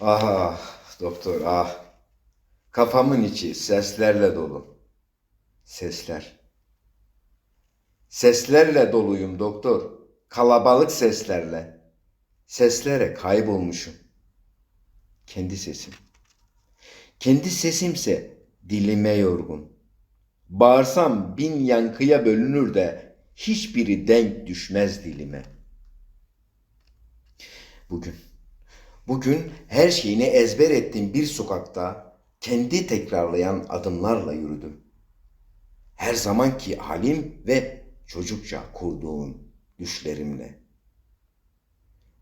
Ah doktor ah. Kafamın içi seslerle dolu. Sesler. Seslerle doluyum doktor. Kalabalık seslerle. Seslere kaybolmuşum. Kendi sesim. Kendi sesimse dilime yorgun. Bağırsam bin yankıya bölünür de hiçbiri denk düşmez dilime. Bugün Bugün her şeyini ezber ettiğim bir sokakta kendi tekrarlayan adımlarla yürüdüm. Her zamanki halim ve çocukça kurduğum düşlerimle.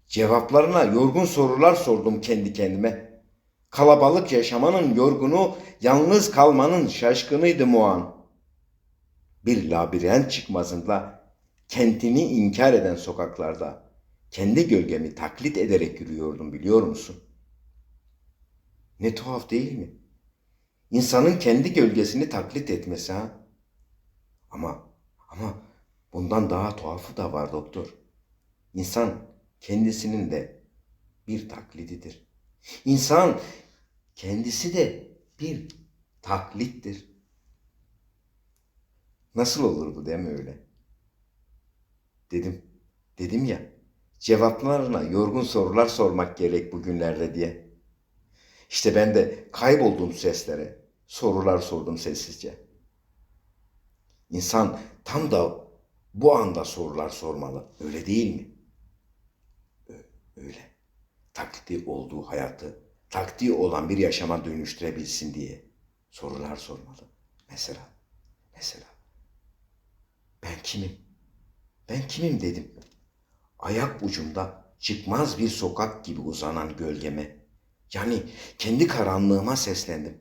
Cevaplarına yorgun sorular sordum kendi kendime. Kalabalık yaşamanın yorgunu, yalnız kalmanın şaşkınıydım o an. Bir labirent çıkmazında kentini inkar eden sokaklarda kendi gölgemi taklit ederek yürüyordum biliyor musun? Ne tuhaf değil mi? İnsanın kendi gölgesini taklit etmesi ha? Ama ama bundan daha tuhafı da var doktor. İnsan kendisinin de bir taklididir. İnsan kendisi de bir taklittir. Nasıl olur bu mi öyle? Dedim, dedim ya cevaplarına yorgun sorular sormak gerek bugünlerde diye. İşte ben de kayboldum seslere, sorular sordum sessizce. İnsan tam da bu anda sorular sormalı, öyle değil mi? Öyle. Taklidi olduğu hayatı, taktiği olan bir yaşama dönüştürebilsin diye sorular sormalı. Mesela, mesela ben kimim? Ben kimim dedim ayak ucumda çıkmaz bir sokak gibi uzanan gölgeme, yani kendi karanlığıma seslendim.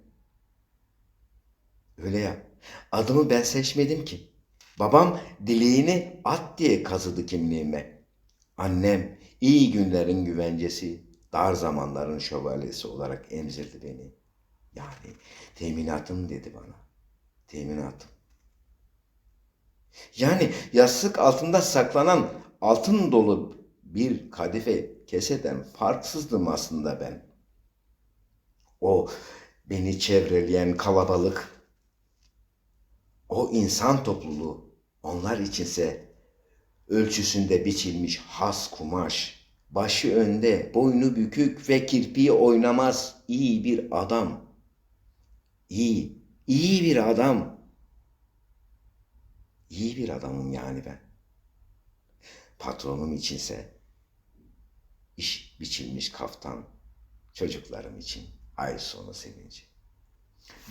Öyle ya, adımı ben seçmedim ki. Babam dileğini at diye kazıdı kimliğime. Annem iyi günlerin güvencesi, dar zamanların şövalyesi olarak emzirdi beni. Yani teminatım dedi bana. Teminatım. Yani yastık altında saklanan altın dolu bir kadife keseden farksızdım aslında ben. O beni çevreleyen kalabalık, o insan topluluğu, onlar içinse ölçüsünde biçilmiş has kumaş, başı önde, boynu bükük ve kirpiği oynamaz iyi bir adam. İyi, iyi bir adam. İyi bir adamım yani ben. Patronum içinse iş biçilmiş kaftan, çocuklarım için ay sonu sevinci.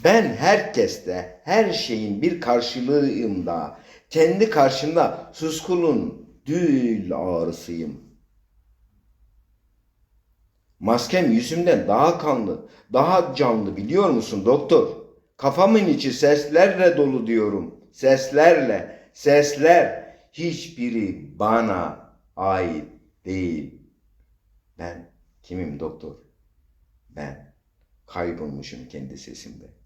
Ben herkeste, her şeyin bir karşılığıyımda, kendi karşımda suskunun dül ağrısıyım. Maskem yüzümden daha kanlı, daha canlı biliyor musun doktor? Kafamın içi seslerle dolu diyorum. Seslerle, sesler. Hiçbiri bana ait değil. Ben kimim doktor? Ben kaybolmuşum kendi sesimde.